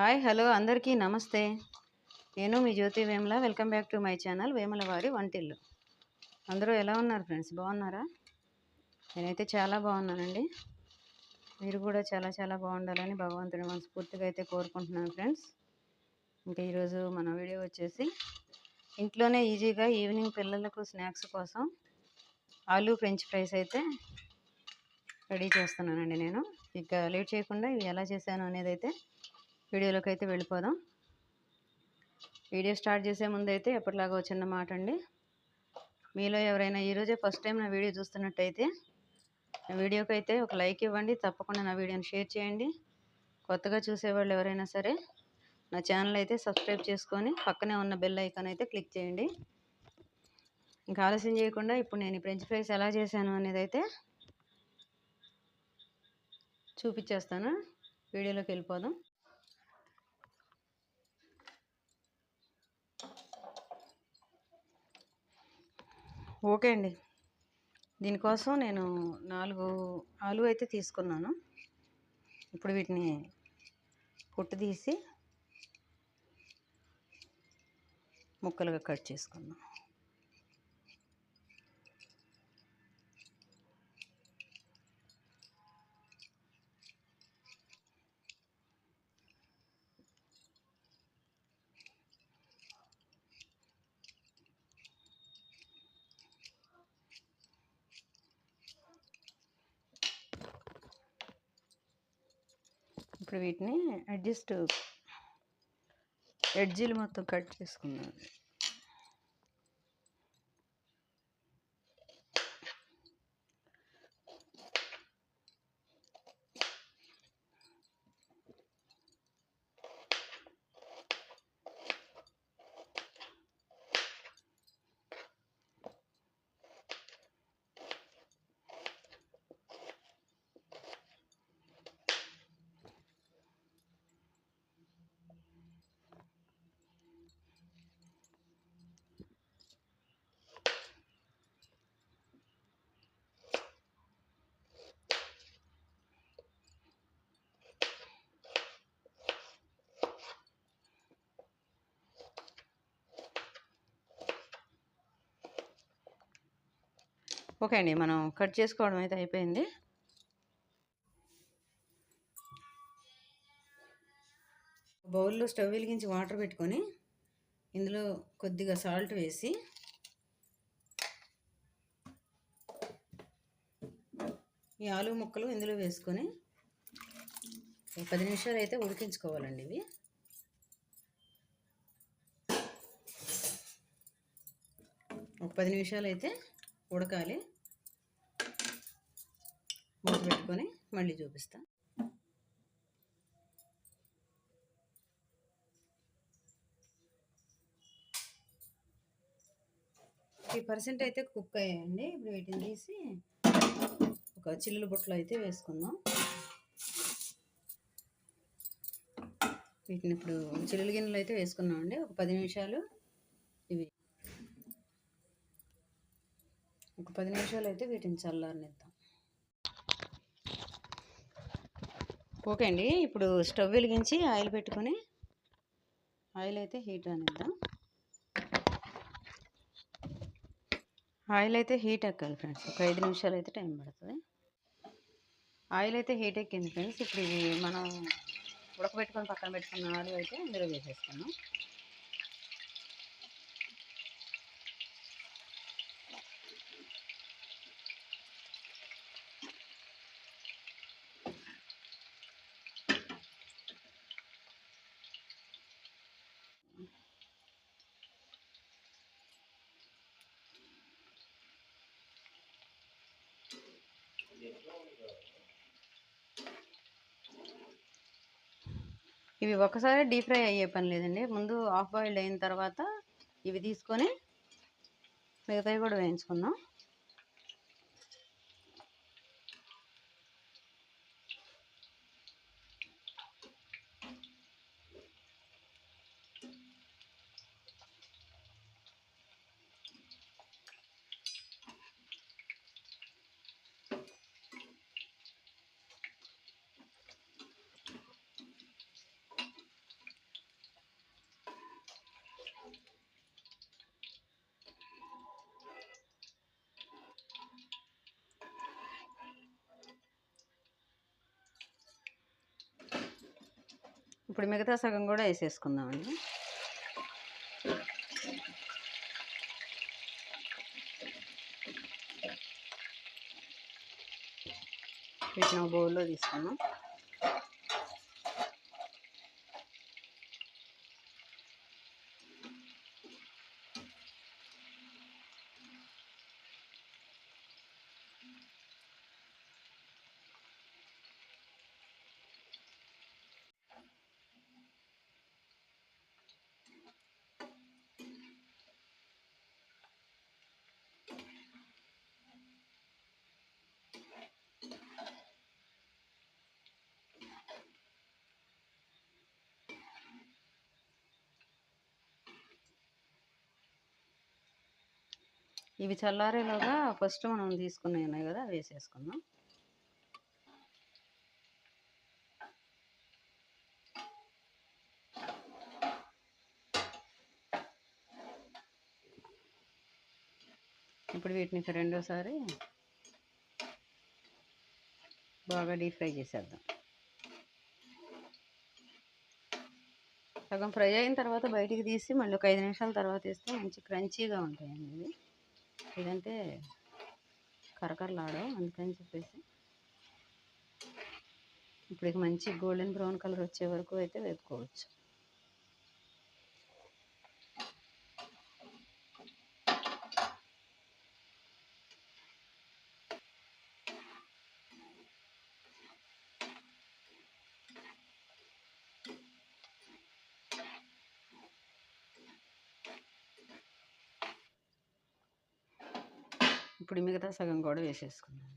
Hi hello అందరికీ నమస్తే. నేను మీ Jyothi Vemala. Welcome back to my channel Vemala వారి వంటిల్లు. అందరూ ఎలా ఉన్నారు ఫ్రెండ్స్? బాగున్నారా? నేనైతే చాలా బాగున్నానండి. మీరు కూడా చాలా చాలా బాగుండాలని భగవంతుని మనస్ఫూర్తిగా అయితే కోరుకుంటున్నాను ఫ్రెండ్స్. ఇంకా ఈరోజు మన వీడియో వచ్చేసి ఇంట్లోనే ఈజీగా ఈవినింగ్ పిల్లలకు స్నాక్స్ కోసం ఆలూ ఫ్రెంచ్ ఫ్రైస్ అయితే రెడీ చేస్తున్నానండి నేను. ఇక లేట్ చేయకుండా ఇవి ఎలా చేశాను అనేది అయితే వీడియోలోకి అయితే వెళ్ళిపోదాం. వీడియో స్టార్ట్ చేసే ముందు అయితే ఎప్పటిలాగా చిన్న మాట అండి మీలో ఎవరైనా ఈరోజే ఫస్ట్ టైం నా వీడియో చూస్తున్నట్టయితే నా వీడియోకి అయితే ఒక లైక్ ఇవ్వండి. తప్పకుండా నా వీడియోని షేర్ చేయండి. కొత్తగా చూసేవాళ్ళు ఎవరైనా సరే నా ఛానల్ అయితే సబ్స్క్రైబ్ చేసుకొని పక్కనే ఉన్న బెల్ ఐకాన్ అయితే క్లిక్ చేయండి. ఇంకా ఆలస్యం చేయకుండా ఇప్పుడు నేను ఫ్రెంచ్ ఫ్రైస్ ఎలా చేశాను అనేది అయితే చూపించేస్తాను వీడియోలోకి వెళ్ళిపోదాం. ఓకే అండి. దీనికోసం నేను నాలుగు ఆలు అయితే తీసుకున్నాను. ఇప్పుడు వీటిని పొట్టు తీసి ముక్కలుగా కట్ చేసుకుందాం. ఇప్పుడు వీటిని అడ్జస్ట్ ఎడ్జీలు మొత్తం కట్ చేసుకున్నాను ఓకే అండి. మనం కట్ చేసుకోవడం అయితే అయిపోయింది. బౌల్లో స్టవ్ వెలిగించి వాటర్ పెట్టుకొని ఇందులో కొద్దిగా సాల్ట్ వేసి ఈ ఆలు ముక్కలు ఇందులో వేసుకొని పది నిమిషాలు అయితే ఉడికించుకోవాలండి ఇవి. ఒక పది నిమిషాలు అయితే ఉడకాలి. మూత పెట్టుకొని మళ్ళీ చూపిస్తాను ఫిఫ్టీ పర్సెంట్ అయితే కుక్ అయ్యాయండి. ఇప్పుడు వీటిని తీసి ఒక చిల్లుల బుట్టలో అయితే వేసుకుందాం. వీటిని ఇప్పుడు చిల్లుల గిన్నెలు అయితే వేసుకున్నామండి. ఒక పది నిమిషాలు ఇవి ఒక పది నిమిషాలు అయితే వీటిని చల్లారనిద్దాం. ఓకే అండి ఇప్పుడు స్టవ్ వెలిగించి ఆయిల్ పెట్టుకొని ఆయిల్ అయితే హీట్ అనిద్దాం ఆయిల్ అయితే హీట్ ఎక్కాలి ఫ్రెండ్స్ ఒక ఐదు నిమిషాలు అయితే టైం పడుతుంది. ఆయిల్ అయితే హీట్ ఎక్కింది ఫ్రెండ్స్ ఇప్పుడు ఇవి మనం ఉడకబెట్టుకొని పక్కన పెట్టుకున్న ఆలు అయితే ఇందులో వేసేసుకున్నాం ఇవి ఒకసారి డీప్ ఫ్రై అయ్యే పని లేదండి. ముందు ఆఫ్ బాయిల్డ్ అయిన తర్వాత ఇవి తీసుకొని మిగతావి కూడా వేయించుకుందాం. ఇప్పుడు మిగతా సగం కూడా వేసేసుకుందామండి. వీటిని బౌల్లో తీసుకున్నాం ఇవి చల్లారేలోగా ఫస్ట్ మనం తీసుకున్నవి ఉన్నాయి కదా అవి వేసేసుకుందాం. ఇప్పుడు వీటిని రెండోసారి బాగా డీప్ ఫ్రై చేసేద్దాం. సగం ఫ్రై అయిన తర్వాత బయటికి తీసి మళ్ళీ ఒక ఐదు నిమిషాల తర్వాత వేస్తే మంచి క్రంచీగా ఉంటాయండి ఇవి. లేదంటే కరకరలాడవు అందుకని చెప్పేసి. ఇప్పుడు మంచి గోల్డెన్ బ్రౌన్ కలర్ వచ్చే వరకు అయితే వేపుకోవచ్చు. ఇప్పుడు మిగతా సగం కూడా వేసేసుకుందాం.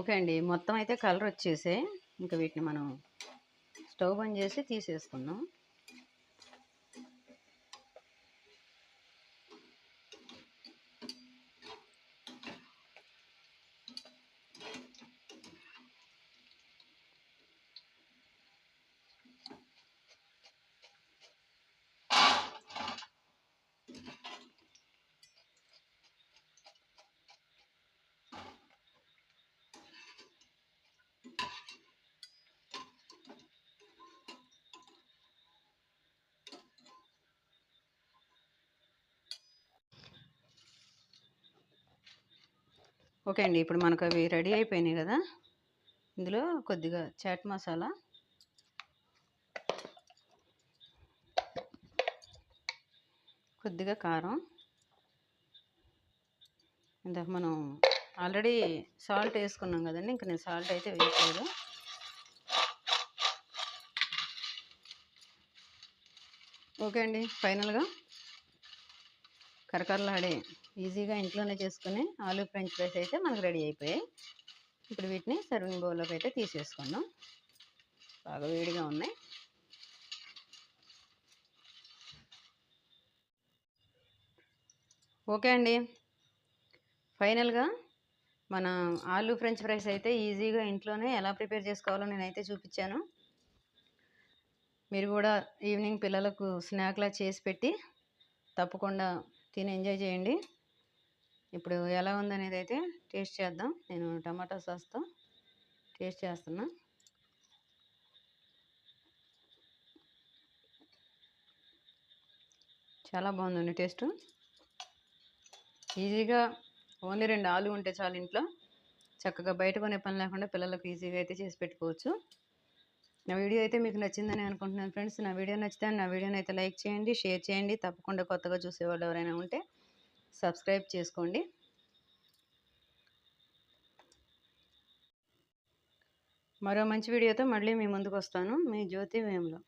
ఓకే అండి. మొత్తం అయితే కలర్ వచ్చేసే ఇంకా వీటిని మనం స్టవ్ బంద్ చేసి తీసేసుకుందాం. ఓకే అండి. ఇప్పుడు మనకు అవి రెడీ అయిపోయినాయి కదా. ఇందులో కొద్దిగా చాట్ మసాలా. కొద్దిగా కారం. ఇందాక మనం ఆల్రెడీ సాల్ట్ వేసుకున్నాం కదండి. ఇంక నేను సాల్ట్ అయితే వేయలేదు ఓకే అండి. ఫైనల్గా కరకరలాడే ఈజీగా ఇంట్లోనే చేసుకునే ఆలూ ఫ్రెంచ్ ఫ్రైస్ అయితే మనకు రెడీ అయిపోయాయి. ఇప్పుడు వీటిని సర్వింగ్ బౌల్లోకి అయితే తీసేసుకుందాం. బాగా వేడిగా ఉన్నాయి. ఓకే అండి. ఫైనల్గా మన ఆలూ ఫ్రెంచ్ ఫ్రైస్ అయితే ఈజీగా ఇంట్లోనే ఎలా ప్రిపేర్ చేసుకోవాలో నేనైతే చూపించాను. మీరు కూడా ఈవినింగ్ పిల్లలకు స్నాక్లా చేసి పెట్టి తప్పకుండా తిని ఎంజాయ్ చేయండి. ఇప్పుడు ఎలా ఉందనేది అయితే టేస్ట్ చేద్దాం. నేను టమాటా సాస్తో టేస్ట్ చేస్తున్నా. చాలా బాగుందండి టేస్ట్. ఈజీగా ఓన్లీ రెండు ఆలు ఉంటే చాలు ఇంట్లో. చక్కగా బయట కొనే పని లేకుండా పిల్లలకు ఈజీగా అయితే చేసి పెట్టుకోవచ్చు. నా వీడియో అయితే మీకు నచ్చిందని అనుకుంటున్నాను ఫ్రెండ్స్. నా వీడియో నచ్చితే నా వీడియోని అయితే లైక్ చేయండి షేర్ చేయండి. తప్పకుండా కొత్తగా చూసేవాళ్ళు ఎవరైనా ఉంటే సబ్స్క్రైబ్ చేసుకోండి. మరో మంచి వీడియోతో మళ్ళీ మీ ముందుకు వస్తాను. మీ జ్యోతి వేములో.